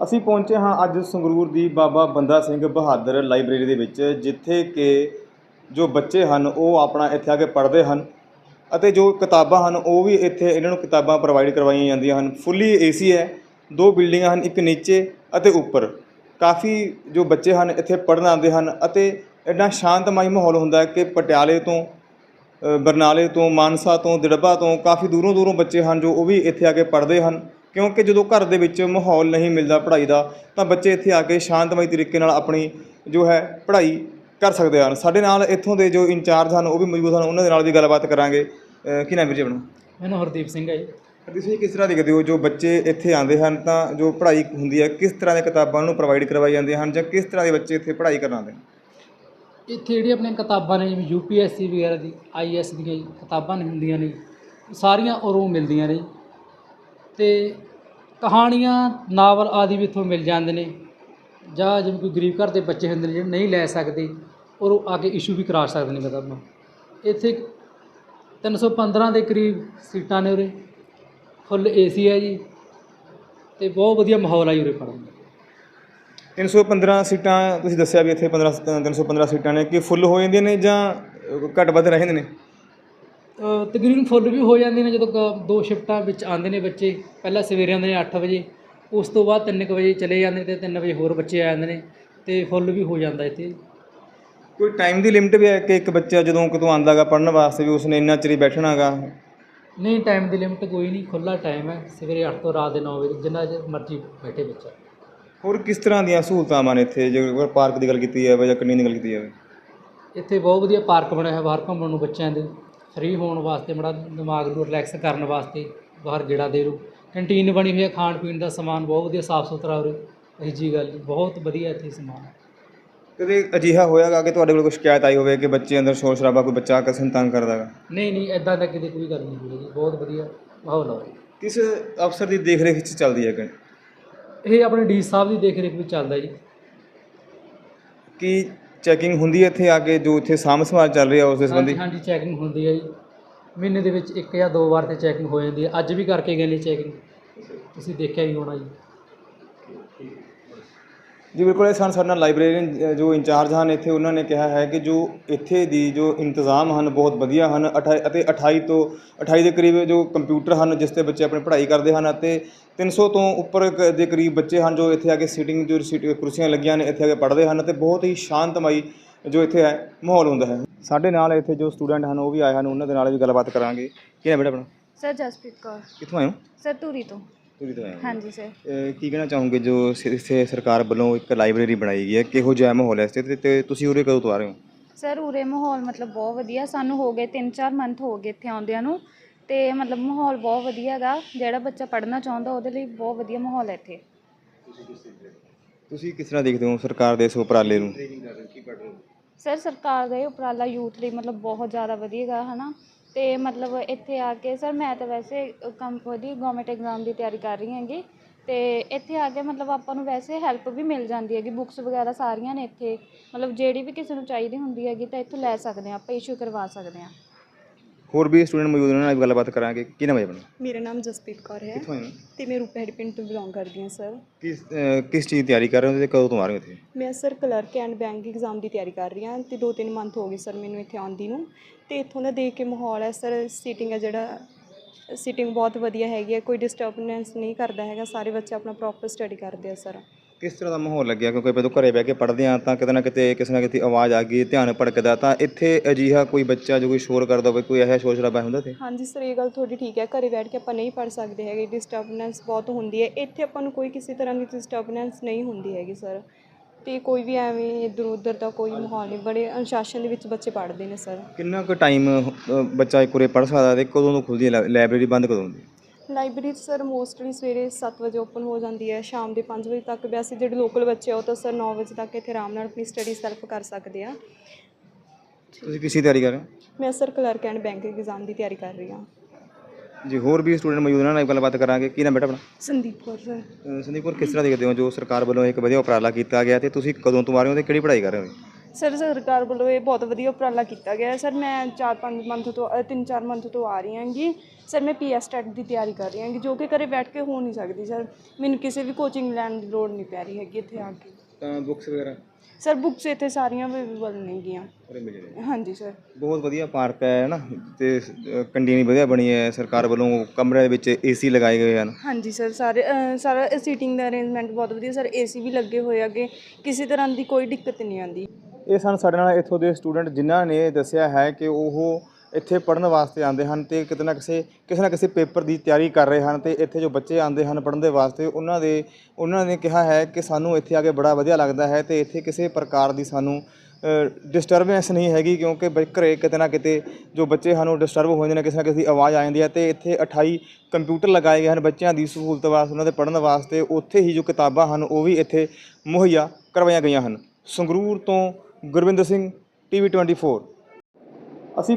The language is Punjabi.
ਅਸੀਂ ਪਹੁੰਚੇ ਹਾਂ ਅੱਜ ਸੰਗਰੂਰ ਦੀ ਬਾਬਾ ਬੰਦਾ ਸਿੰਘ ਬਹਾਦਰ ਲਾਇਬ੍ਰੇਰੀ ਦੇ ਵਿੱਚ, ਜਿੱਥੇ ਕਿ ਜੋ ਬੱਚੇ ਹਨ ਉਹ ਆਪਣਾ ਇੱਥੇ ਆ ਕੇ ਪੜ੍ਹਦੇ ਹਨ ਅਤੇ ਜੋ ਕਿਤਾਬਾਂ ਹਨ ਉਹ ਵੀ ਇੱਥੇ ਇਹਨਾਂ ਨੂੰ ਕਿਤਾਬਾਂ ਪ੍ਰੋਵਾਈਡ ਕਰਵਾਈਆਂ ਜਾਂਦੀਆਂ ਹਨ। ਫੁੱਲੀ ਏਸੀ ਹੈ, ਦੋ ਬਿਲਡਿੰਗਾਂ ਹਨ, ਇੱਕ ਨੀਚੇ ਅਤੇ ਉੱਪਰ। ਕਾਫੀ ਜੋ ਬੱਚੇ ਹਨ ਇੱਥੇ ਪੜ੍ਹਨ ਆਉਂਦੇ ਹਨ ਅਤੇ ਇੰਨਾ ਸ਼ਾਂਤਮਈ ਮਾਹੌਲ ਹੁੰਦਾ ਹੈ ਕਿ ਪਟਿਆਲੇ ਤੋਂ ਬਰਨਾਲੇ ਤੋਂ, ਮਾਨਸਾ ਤੋਂ, ਦਿੜਬਾ ਤੋਂ ਕਾਫੀ ਦੂਰੋਂ ਦੂਰੋਂ ਬੱਚੇ ਹਨ ਜੋ ਉਹ ਵੀ ਇੱਥੇ ਆ ਕੇ ਪੜ੍ਹਦੇ ਹਨ। ਕਿਉਂਕਿ ਜਦੋਂ ਘਰ ਦੇ ਵਿੱਚ ਮਾਹੌਲ ਨਹੀਂ ਮਿਲਦਾ ਪੜ੍ਹਾਈ ਦਾ ਤਾਂ ਬੱਚੇ ਇੱਥੇ ਆ ਕੇ ਸ਼ਾਂਤਮਈ ਤਰੀਕੇ ਨਾਲ ਆਪਣੀ ਜੋ ਹੈ ਪੜ੍ਹਾਈ ਕਰ ਸਕਦੇ ਹਨ। ਸਾਡੇ ਨਾਲ ਇੱਥੋਂ ਦੇ ਜੋ ਇੰਚਾਰਜ ਹਨ ਉਹ ਵੀ ਮੌਜੂਦ ਹਨ ਉਹਨਾਂ ਦੇ ਨਾਲ ਵੀ ਗੱਲਬਾਤ ਕਰਾਂਗੇ। ਅ, ਕੀ ਨਾਮ ਵੀਰ ਜੀ ਆਪਣਾ? ਮੈਨੂੰ ਹਰਦੀਪ ਸਿੰਘ ਹੈ ਜੀ। ਤੁਸੀਂ ਕਿਸ ਤਰ੍ਹਾਂ ਦੇਖਦੇ ਹੋ ਜੋ ਬੱਚੇ ਇੱਥੇ ਆਉਂਦੇ ਹਨ ਤਾਂ ਜੋ ਪੜ੍ਹਾਈ ਹੁੰਦੀ ਹੈ ਕਿਸ ਤਰ੍ਹਾਂ ਦੀਆਂ ਕਿਤਾਬਾਂ ਨੂੰ ਪ੍ਰੋਵਾਈਡ ਕਰਵਾਈ ਜਾਂਦੀਆਂ ਹਨ ਜਾਂ ਕਿਸ ਤਰ੍ਹਾਂ ਦੇ ਬੱਚੇ ਇੱਥੇ ਪੜ੍ਹਾਈ ਕਰਨ ਆਉਂਦੇ ਹਨ? ਇੱਥੇ ਜਿਹੜੀਆਂ ਆਪਣੀਆਂ ਕਿਤਾਬਾਂ ਨੇ ਜਿਵੇਂ ਯੂਪੀਐਸਸੀ ਵਗੈਰਾ ਦੀ ਆਈਐਸ ਦੀਆਂ ਜੀ ਕਿਤਾਬਾਂ ਨੇ ਹੁੰਦੀਆਂ ਨੇ ਸਾਰੀਆਂ ਉਰੋਂ ਮਿਲਦੀਆਂ ਨੇ ਅਤੇ ਕਹਾਣੀਆਂ, ਨਾਵਲ ਆਦਿ ਵੀ ਇੱਥੋਂ ਮਿਲ ਜਾਂਦੇ ਨੇ। ਜਾਂ ਜਿਵੇਂ ਕੋਈ ਗਰੀਬ ਘਰ ਦੇ ਬੱਚੇ ਹੁੰਦੇ ਨੇ ਜਿਹੜੇ ਨਹੀਂ ਲੈ ਸਕਦੇ, ਔਰ ਉਹ ਆ ਕੇ ਇਸ਼ੂ ਵੀ ਕਰਾ ਸਕਦੇ ਨੇ ਕਿਤਾਬਾਂ ਇੱਥੇ 315 ਦੇ ਕਰੀਬ ਸੀਟਾਂ ਨੇ ਉਰੇ। ਫੁੱਲ ਏਸੀ ਹੈ ਜੀ ਤੇ ਬਹੁਤ ਵਧੀਆ ਮਾਹੌਲ ਆ ਜੀ ਉਰੇ ਪੜ੍ਹਨ ਦਾ। 315 ਸੀਟਾਂ, ਤੁਸੀਂ ਦੱਸਿਆ ਵੀ ਇੱਥੇ 15 315 ਸੀਟਾਂ ਨੇ, ਕਿ ਫੁੱਲ ਹੋ ਜਾਂਦੀਆਂ ਨੇ ਜਾਂ ਘੱਟ ਵੱਧ ਰਹਿ ਜਾਂਦੇ ਨੇ? ਤਕਰੀਬਨ ਫੁੱਲ ਵੀ ਹੋ ਜਾਂਦੇ ਨੇ ਜਦੋਂ ਕ- ਦੋ ਸ਼ਿਫਟਾਂ ਵਿੱਚ ਆਉਂਦੇ ਨੇ ਬੱਚੇ ਪਹਿਲਾਂ ਸਵੇਰੇ ਆਉਂਦੇ ਨੇ 8 ਵਜੇ ਉਸ ਤੋਂ ਬਾਅਦ 3 ਵਜੇ ਚਲੇ ਜਾਂਦੇ ਨੇ ਤੇ 3 ਵਜੇ ਹੋਰ ਬੱਚੇ ਆ ਜਾਂਦੇ ਨੇ ਤੇ ਫੁੱਲ ਵੀ ਹੋ ਜਾਂਦਾ ਇੱਥੇ। ਕੋਈ ਟਾਈਮ ਦੀ ਲਿਮਿਟ ਵੀ ਹੈ ਕਿ ਇੱਕ ਬੱਚਾ ਜਦੋਂ ਕਿਤੋਂ ਆਉਂਦਾਗਾ ਪੜ੍ਹਨ ਵਾਸਤੇ ਵੀ ਉਸਨੇ ਇੰਨਾ ਚਿਰ ਹੀ ਬੈਠਣਾਗਾ ਨਹੀਂ ਟਾਈਮ ਦੀ ਲਿਮਟ ਕੋਈ ਨਹੀਂ ਖੁੱਲਾ ਟਾਈਮ ਹੈ ਸਵੇਰੇ 8 ਤੋਂ ਰਾਤ ਦੇ 9 ਵਜੇ ਜਿੰਨਾ ਚਿਰ ਮਰਜ਼ੀ ਬੈਠੇ ਬੱਚਾ। ਹੋਰ ਕਿਸ ਤਰ੍ਹਾਂ ਦੀਆਂ ਸਹੂਲਤਾਂ ਨੇ ਇੱਥੇ ਜੇ ਪਾਰਕ ਦੀ ਗੱਲ ਕੀਤੀ ਜਾਵੇ ਜਾਂ ਕੰਨੀ ਦੀ ਗੱਲ ਕੀਤੀ ਜਾਵੇ? ਇੱਥੇ ਬਹੁਤ ਵਧੀਆ ਪਾਰਕ ਬਣਿਆ ਹੋਇਆ ਬਾਹਰ ਘੁੰਮਣ ਨੂੰ ਬੱਚਿਆਂ ਦੇ। ਫ੍ਰੀ ਹੋਣ ਵਾਸਤੇ ਬੜਾ ਦਿਮਾਗ ਨੂੰ ਰਿਲੈਕਸ ਕਰਨ ਵਾਸਤੇ ਬਾਹਰ ਗੇੜਾ ਦੇ ਲਓ ਕੰਟੀਨ ਬਣੀ ਹੋਈ ਹੈ ਖਾਣ ਪੀਣ ਦਾ ਸਮਾਨ ਬਹੁਤ ਵਧੀਆ ਸਾਫ਼ ਸੁਥਰਾ ਉਰੇ ਇਹੀ ਜੀ ਗੱਲ ਬਹੁਤ ਵਧੀਆ ਇੱਥੇ ਸਮਾਨ ਹੈ। ਕਦੇ ਅਜਿਹਾ ਹੋਇਆਗਾ ਕਿ ਤੁਹਾਡੇ ਕੋਲ ਕੋਈ ਸ਼ਿਕਾਇਤ ਆਈ ਹੋਵੇ ਕਿ ਬੱਚੇ ਅੰਦਰ ਸ਼ੋਰ ਸ਼ਰਾਬਾ ਕੋਈ ਬੱਚਾ ਕਿਸੇ ਨੂੰ ਤੰਗ ਕਰਦਾਗਾ ਨਹੀਂ ਨਹੀਂ ਐਦਾਂ ਦਾ ਕਿਤੇ ਕੋਈ ਗੱਲ ਨਹੀਂ ਹੋਈ ਜੀ ਬਹੁਤ ਵਧੀਆ ਮਾਹੌਲ ਹੈ ਕਿਸ ਅਫਸਰ ਦੀ ਦੇਖ ਰੇਖ ਵਿੱਚ ਚੱਲਦੀ ਹੈ ਇਹ ਆਪਣੇ ਡੀ ਸਾਹਿਬ ਦੀ ਦੇਖ ਰੇਖ ਵਿੱਚ ਚੱਲਦਾ ਜੀ। ਕੀ ਚੈਕਿੰਗ ਹੁੰਦੀ ਹੈ ਇੱਥੇ ਆ ਕੇ ਜੋ ਇੱਥੇ ਸਾਂਭ ਸੰਭਾਲ ਚੱਲ ਰਹੀ ਉਸ ਦੇ ਸੰਬੰਧੀ? ਹਾਂਜੀ ਚੈਕਿੰਗ ਹੁੰਦੀ ਹੈ ਜੀ। ਮਹੀਨੇ ਦੇ ਵਿੱਚ ਇੱਕ ਜਾਂ ਦੋ ਵਾਰ ਤੇ ਚੈਕਿੰਗ ਹੋ ਜਾਂਦੀ ਹੈ। ਅੱਜ ਵੀ ਕਰਕੇ ਗਏ ਨੇ ਚੈਕਿੰਗ ਤੁਸੀਂ ਦੇਖਿਆ ਹੀ ਹੋਣਾ ਜੀ। ਜੀ ਬਿਲਕੁਲ ਇਹ ਸਨ ਸਾਡੇ ਨਾਲ ਲਾਇਬ੍ਰੇਰੀਅਨ ਜੋ ਇੰਚਾਰਜ ਹਨ ਇੱਥੇ ਉਹਨਾਂ ਨੇ ਕਿਹਾ ਹੈ ਕਿ ਜੋ ਇੱਥੇ ਦੀ ਜੋ ਇੰਤਜ਼ਾਮ ਹਨ ਬਹੁਤ ਵਧੀਆ ਹਨ। ਅਠਾਈ ਅਤੇ 28 ਤੋਂ 28 ਦੇ ਕਰੀਬ ਜੋ ਕੰਪਿਊਟਰ ਹਨ ਜਿਸ ਤੇ ਬੱਚੇ ਆਪਣੀ ਪੜ੍ਹਾਈ ਕਰਦੇ ਹਨ ਅਤੇ 300 ਤੋਂ ਉੱਪਰ ਕ- ਦੇ ਕਰੀਬ ਬੱਚੇ ਹਨ ਜੋ ਇੱਥੇ ਆ ਕੇ ਸੀਟਿੰਗ ਜੋ ਸੀਟ ਕੁਰਸੀਆਂ ਲੱਗੀਆਂ ਨੇ ਇੱਥੇ ਆ ਕੇ ਪੜ੍ਹਦੇ ਹਨ ਅਤੇ ਬਹੁਤ ਹੀ ਸ਼ਾਂਤਮਈ ਜੋ ਇੱਥੇ ਹੈ ਮਾਹੌਲ ਹੁੰਦਾ ਹੈ। ਸਾਡੇ ਨਾਲ ਇੱਥੇ ਜੋ ਸਟੂਡੈਂਟ ਹਨ ਉਹ ਵੀ ਆਏ ਹਨ ਉਹਨਾਂ ਦੇ ਨਾਲ ਵੀ ਗੱਲਬਾਤ ਕਰਾਂਗੇ। ਕੀ ਹੈ ਬੇਟਾ ਆਪਣਾ? ਸਰ ਜਸਪ੍ਰੀਤ ਕੌਰ। ਕਿੱਥੋਂ ਆਏ ਹੋ? ਸਰ ਧੂਰੀ ਤੋਂ। ਤੁਸੀਂ ਤੋਂ ਆਏ ਹੋ। ਹਾਂਜੀ ਸਰ ਅਹ ਕੀ ਕਹਿਣਾ ਚਾਹੋਗੇ ਜੋ ਸ- ਇੱਥੇ ਸਰਕਾਰ ਵੱਲੋਂ ਇੱਕ ਲਾਇਬ੍ਰੇਰੀ ਬਣਾਈ ਗਈ ਹੈ? ਕਿਹੋ ਜਿਹਾ ਮਾਹੌਲ ਹੈ ਇਸ ਤੇ? ਤੇ- ਤੇ ਤੁਸੀਂ ਉਰੇ ਕਦੋਂ ਤੋਂ ਆ ਰਹੇ ਹੋ? ਸਰ ਉਰੇ ਮਾਹੌਲ ਮਤਲਬ ਬਹੁਤ ਵਧੀਆ। ਸਾਨੂੰ ਹੋ ਗਏ 3-4 ਮੰਥ ਹੋ ਗਏ ਇੱਥੇ ਆਉਂਦਿਆਂ ਨੂੰ। ਤੇ ਮਤਲਬ ਮਾਹੌਲ ਬਹੁਤ ਵਧੀਆ ਹੈਗਾ। ਜਿਹੜਾ ਬੱਚਾ ਪੜ੍ਹਨਾ ਚਾਹੁੰਦਾ ਉਹਦੇ ਲਈ ਬਹੁਤ ਵਧੀਆ ਮਾਹੌਲ ਹੈ ਇੱਥੇ। ਤੁਸੀਂ ਕਿਸ ਤਰ੍ਹਾਂ ਦੇਖਦੇ ਹੋ ਸਰਕਾਰ ਦੇ ਇਸ ਉਪਰਾਲੇ ਨੂੰ? ਸਰ ਸਰਕਾਰ ਦਾ ਇਹ ਉਪਰਾਲਾ ਯੂਥ ਲਈ ਮਤਲਬ ਬਹੁਤ ਜ਼ਿਆਦਾ ਵਧੀਆ ਹੈਗਾ ਹਨਾ। ਤੇ ਮਤਲਬ ਇੱਥੇ ਆ ਕੇ ਸਰ ਮੈਂ ਤਾਂ ਵੈਸੇ ਕੰਮ ਉਹਦੀ ਗਵਰਨਮੈਂਟ ਐਗਜ਼ਾਮ ਦੀ ਤਿਆਰੀ ਕਰ ਰਹੀ ਹੈਗੀ। ਤੇ ਇੱਥੇ ਆ ਕੇ ਮਤਲਬ ਆਪਾਂ ਨੂੰ ਵੈਸੇ ਹੈਲਪ ਵੀ ਮਿਲ ਜਾਂਦੀ ਹੈਗੀ। ਬੁੱਕਸ ਵਗੈਰਾ ਸਾਰੀਆਂ ਨੇ ਇੱਥੇ। ਮਤਲਬ ਜਿਹੜੀ ਵੀ ਕਿਸੇ ਨੂੰ ਚਾਹੀਦੀ ਹੁੰਦੀ ਹੈਗੀ ਤਾਂ ਇੱਥੋਂ ਲੈ ਸਕਦੇ ਹਾਂ ਆਪਾਂ ਇਸ਼ੂ ਕਰਵਾ ਸਕਦੇ ਹਾਂ। ਹੋਰ ਵੀ ਸਟੂਡੈਂਟ ਮੌਜੂਦ ਨੇ ਉਹਨਾਂ ਨਾਲ ਗੱਲਬਾਤ ਕਰਾਂਗੇ। ਕੀ ਨਾਮ ਹੈ ਆਪਣਾ? ਮੇਰਾ ਨਾਮ ਜਸਪ੍ਰੀਤ ਕੌਰ ਹੈ ਕਿੱਥੋਂ ਆਏ ਹੋ? ਤੇ ਮੈਂ ਰੂਪੇਹੜ ਪਿੰਡ ਤੋਂ ਬਿਲੋਂਗ ਕਰਦੀ ਹਾਂ ਸਰ ਕਿਸ ਅਹ ਕਿਸ ਚੀਜ਼ ਦੀ ਤਿਆਰੀ ਕਰ ਰਹੇ ਹੋ ਤੇ ਕਦੋਂ ਤੋਂ ਆ ਰਹੇ ਹੋ ਇੱਥੇ? ਮੈਂ sir clerk and bank exam ਦੀ ਤਿਆਰੀ ਕਰ ਰਹੀ ਹਾਂ ਤੇ 2-3 ਮੰਥ ਹੋ ਗਏ ਸਰ ਮੈਨੂੰ ਇੱਥੇ ਆਉਂਦੀ ਨੂੰ। ਤੇ ਇੱਥੋਂ ਦਾ ਦੇਖ ਕੇ ਮਾਹੌਲ ਹੈ ਸਰ ਸੀਟਿੰਗ ਹੈ ਜਿਹੜਾ ਸੀਟਿੰਗ ਬਹੁਤ ਵਧੀਆ ਹੈਗੀ ਹੈ ਕੋਈ ਡਿਸਟਰਬੈਂਸ ਨਹੀਂ ਕਰਦਾ ਹੈਗਾ ਸਾਰੇ ਬੱਚੇ ਆਪਣਾ ਪ੍ਰੋਪਰ ਸਟੱਡੀ ਕਰਦੇ ਆ ਸਰ ਕਿਸ ਤਰ੍ਹਾਂ ਦਾ ਮਾਹੌਲ ਲੱਗਿਆ? ਕਿਉਂਕਿ ਜਦੋਂ ਘਰੇ ਬਹਿ ਕੇ ਪੜ੍ਹਦੇ ਆ ਤਾਂ ਕਿਤੇ ਨਾ ਕਿਤੇ ਕਿਸੇ ਨਾ ਕਿਤੇ ਆਵਾਜ਼ ਆ ਗਈ ਧਿਆਨ ਭਟਕਦਾ ਤਾਂ ਇੱਥੇ ਅਜਿਹਾ ਕੋਈ ਬੱਚਾ ਜੋ ਕੋਈ ਸ਼ੋਰ ਕਰਦਾ ਹੋਵੇ ਕੋਈ ਇਹੋ ਸ਼ੋਰ ਸ਼ਰਾਬਾ ਹੁੰਦਾ ਤੇ ਹਾਂਜੀ ਸਰ ਇਹ ਗੱਲ ਤੁਹਾਡੀ ਠੀਕ ਹੈ। ਘਰੇ ਬੈਠ ਕੇ ਆਪਾਂ ਨਹੀਂ ਪੜ੍ਹ ਸਕਦੇ ਹੈਗੇ ਡਿਸਟਰਬੈਂਸ ਬਹੁਤ ਹੁੰਦੀ ਹੈ। ਇੱਥੇ ਆਪਾਂ ਨੂੰ ਕੋਈ ਕਿਸੇ ਤਰ੍ਹਾਂ ਦੀ ਡਿਸਟਰਬੈਂਸ ਨਹੀਂ ਹੁੰਦੀ ਹੈਗੀ ਸਰ। ਤੇ ਕੋਈ ਵੀ ਐਵੇਂ ਇੱਧਰ ਉੱਧਰ ਦਾ ਕੋਈ ਮਾਹੌਲ ਨਹੀਂ ਬੜੇ ਅਨੁਸ਼ਾਸਨ ਦੇ ਵਿੱਚ ਬੱਚੇ ਪੜ੍ਹਦੇ ਨੇ ਸਰ। ਕਿੰਨਾ ਕੁ ਟਾਈਮ ਬੱਚਾ ਇੱਕ ਉਰੇ ਪੜ੍ਹ ਸਕਦਾ ਤੇ ਕਦੋਂ ਤੋਂ ਖੁੱਲਦੀ ਹੈ? ਲਾਇ- ਲਾਇਬ੍ਰੇਰੀ ਬੰਦ ਕਦੋਂ ਹੁੰਦੀ ਹੈ? ਲਾਇਬ੍ਰੇਰੀ ਸਰ ਮੋਸਟਲੀ ਸਵੇਰੇ 7 ਵਜੇ ਓਪਨ ਹੋ ਜਾਂਦੀ ਹੈ ਸ਼ਾਮ ਦੇ 5 ਵਜੇ ਤੱਕ। ਵੈਸੇ ਜਿਹੜੇ ਲੋਕਲ ਬੱਚੇ ਆ ਉਹ ਤਾਂ ਸਰ 9 ਵਜੇ ਤੱਕ ਇੱਥੇ ਆਰਾਮ ਨਾਲ ਆਪਣੀ ਸਟੱਡੀ ਸੈਲਫ ਕਰ ਸਕਦੇ ਆ। ਤੁਸੀਂ ਕਿਸ ਦੀ ਤਿਆਰੀ ਕਰ ਰਹੇ ਹੋ? ਮੈਂ sir clerk and bank exam ਦੀ ਤਿਆਰੀ ਕਰ ਰਹੀ ਹਾਂ। ਜੀ ਹੋਰ ਵੀ ਸਟੂਡੈਂਟ ਮੌਜੂਦ ਨੇ ਉਹਨਾਂ ਨਾਲ ਗੱਲਬਾਤ ਕਰਾਂਗੇ। ਕੀ ਨਾਮ ਬੇਟਾ ਆਪਣਾ? ਸੰਦੀਪ ਕੌਰ ਸਰ। ਸੰਦੀਪ ਕੌਰ ਕਿਸ ਤਰ੍ਹਾਂ ਦੇਖਦੇ ਹੋ ਜੋ ਸਰਕਾਰ ਵੱਲੋਂ ਇੱਕ ਵਧੀਆ ਉਪਰਾਲਾ ਕੀਤਾ ਗਿਆ ਤੇ ਤੁਸੀਂ ਕਦੋਂ ਤੋਂ ਆ ਰਹੇ ਹੋ ਤੇ ਕਿਹੜੀ ਪੜ੍ਹਾਈ ਕਰ ਰਹੇ ਹੋ? ਸਰ ਸਰਕਾਰ ਵੱਲੋਂ ਇਹ ਬਹੁਤ ਵਧੀਆ ਉਪਰਾਲਾ ਕੀਤਾ ਗਿਆ ਹੈ। ਸਰ ਮੈਂ 4-5 ਮੰਥ ਤੋਂ 3-4 ਮੰਥ ਤੋਂ ਆ ਰਹੀ ਹਾਂਗੀ। ਸਰ ਮੈਂ ਪੀਐਸ ਟੈਟ ਦੀ ਤਿਆਰੀ ਕਰ ਰਹੀ ਹਾਂਗੀ ਜੋ ਕਿ ਘਰੇ ਬੈਠ ਕੇ ਹੋ ਨਹੀਂ ਸਕਦੀ ਸਰ। ਮੈਨੂੰ ਕਿਸੇ ਵੀ ਕੋਚਿੰਗ ਲੈਣ ਦੀ ਲੋੜ ਨਹੀਂ ਪੈ ਰਹੀ ਹੈਗੀ ਇੱਥੇ ਆ ਕੇ। ਤਾਂ ਬੁੱਕਸ ਵਗੈਰਾ? ਸਰ ਬੁੱਕਸ ਇੱਥੇ ਸਾਰੀਆਂ ਅਵੇਲੇਬਲ ਨੇਗੀਆਂ। ਉਰੇ ਮਿਲ ਜਾਣਗੀਆਂ ਹਾਂਜੀ ਸਰ। ਬਹੁਤ ਵਧੀਆ ਪਾਰਕ ਹੈ ਨਾ ਤੇ ਅ, ਕੰਟੀਨ ਵਧੀਆ ਬਣੀ ਹੈ। ਸਰਕਾਰ ਵੱਲੋਂ ਕਮਰੇ ਦੇ ਵਿੱਚ ਏਸੀ ਲਗਾਏ ਗਏ ਹਨ। ਹਾਂਜੀ ਸਰ ਸਾਰੇ ਅ, ਸਾਰਾ ਸੀਟਿੰਗ ਦਾ ਅਰੇਂਜਮੈਂਟ ਬਹੁਤ ਵਧੀਆ ਸਰ। ਏਸੀ ਵੀ ਲੱਗੇ ਹੋਏ ਅੱਗੇ ਕਿਸੇ ਤਰ੍ਹਾਂ ਦੀ ਕੋਈ ਦਿੱਕਤ ਨਹੀਂ ਆਉਂਦੀ। ਇਹ ਸਨ ਸਾਡੇ ਨਾਲ ਇੱਥੋਂ ਦੇ ਸਟੂਡੈਂਟ ਜਿਨ੍ਹਾਂ ਨੇ ਦੱਸਿਆ ਹੈ ਕਿ ਉਹ ਇੱਥੇ ਪੜ੍ਹਨ ਵਾਸਤੇ ਆਉਂਦੇ ਹਨ ਤੇ ਕਿਤੇ ਨਾ ਕਿਸੇ ਕਿਸੇ ਨਾ ਕਿਸੇ ਪੇਪਰ ਦੀ ਤਿਆਰੀ ਕਰ ਰਹੇ ਹਨ ਤੇ ਇੱਥੇ ਜੋ ਬੱਚੇ ਆਉਂਦੇ ਹਨ ਪੜ੍ਹਨ ਦੇ ਵਾਸਤੇ, ਉਹਨਾਂ ਦੇ, ਉਹਨਾਂ ਨੇ ਕਿਹਾ ਹੈ ਕਿ ਸਾਨੂੰ ਇੱਥੇ ਆ ਕੇ ਬੜਾ ਵਧੀਆ ਲੱਗਦਾ ਹੈ ਤੇ ਇੱਥੇ ਕਿਸੇ ਪ੍ਰਕਾਰ ਦੀ ਸਾਨੂੰ ਡਿਸਟਰਬੈਂਸ ਨਹੀਂ ਹੈਗੀ ਕਿਉਂਕਿ ਬ- ਘਰੇ ਕਿਤੇ ਨਾ ਕਿਤੇ ਜੋ ਬੱਚੇ ਹਨ ਉਹ ਡਿਸਟਰਬ ਹੋ ਜਾਂਦੇ ਨੇ, ਕਿਸੇ ਨਾ ਕਿਸੇ ਦੀ ਆਵਾਜ਼ ਆ ਜਾਂਦੀ ਹੈ ਤੇ ਇੱਥੇ 28 ਕੰਪਿਊਟਰ ਲਗਾਏ ਗਏ ਹਨ ਬੱਚਿਆਂ ਦੀ ਸਹੂਲਤ ਵਾਸਤੇ, ਉਹਨਾਂ ਦੇ ਪੜ੍ਹਨ ਵਾਸਤੇ, ਉੱਥੇ ਹੀ ਜੋ ਕਿਤਾਬਾਂ ਹਨ ਉਹ ਵੀ ਇੱਥੇ ਮੁਹੱਈਆ ਕਰਵਾਈਆਂ ਗਈਆਂ ਹਨ। ਸੰਗਰੂਰ ਤੋਂ ਗੁਰਵਿੰਦਰ ਸਿੰਘ ਟੀਵੀ 24 ਅਸੀਂ